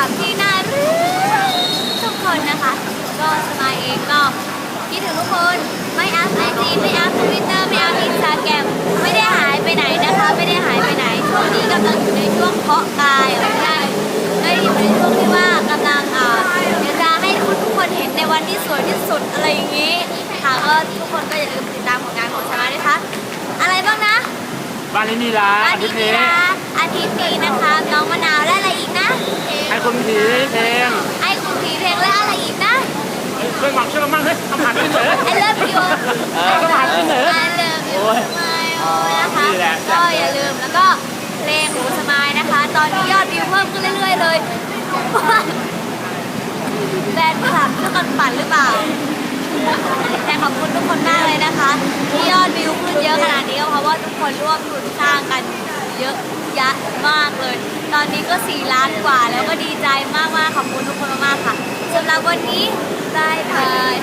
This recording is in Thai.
นคลับที่น่ารักทุกคนนะคะ ก็สมายเองก็คิดถึงทุกคนไม่อัพไอจีไม่อัพทวิตเตอร์ไม่อัพอินสตาแกรมไม่ได้หายไปไหนนะคะ ไม่ได้หายไปไหน ช่วงนี้กำลังอยู่ในช่วงเพาะกายไม่ได้ได้อยู่ในช่วงที่ว่ากำลังอ่าเดี๋ยวจะให้ทุกคนเห็นในวันที่สวยที่สุดอะไรอย่างนี้ค่ะก็ทุกคนก็อย่าลืมติดตามผลงานของสมายนะคะอะไรบ้างนะ บ้านนี้มีร้านอาอาทิทิตตย์ย์นี้นี้นะอาทิตย์นี้นะคะน้ ผีเพลงไอ้คุณผีเพลงและอะไรอีกนะช่วยหมักช่วยกันมั่งเฮ้ยทำหันขึ้นเลย I love you เออก็ผ่านขึ้นเหรอ I love you โอ้ยสมายโอ้ยนะคะนี่แหละก็อย่าลืมแล้วก็เพลงหนูสมายนะคะ ตอนนี้ยอดวิวเพิ่มขึ้นเรื่อยๆเลยแฟนคลับช่วยกันปั่นหรือเปล่าแต่ขอบคุณทุกคนมากเลยนะคะ ที่ยอดวิวขึ้นเยอะขนาดนี้ก็เพราะว่าทุกคนร่วมทุนสร้างกัน เยอะยะมากเลย ตอนนี้ก็ 4 ล้านกว่าแล้วก็ดีใจมากๆขอบคุณทุกคนมากๆค่ะสำหรับวันนี้บายบาย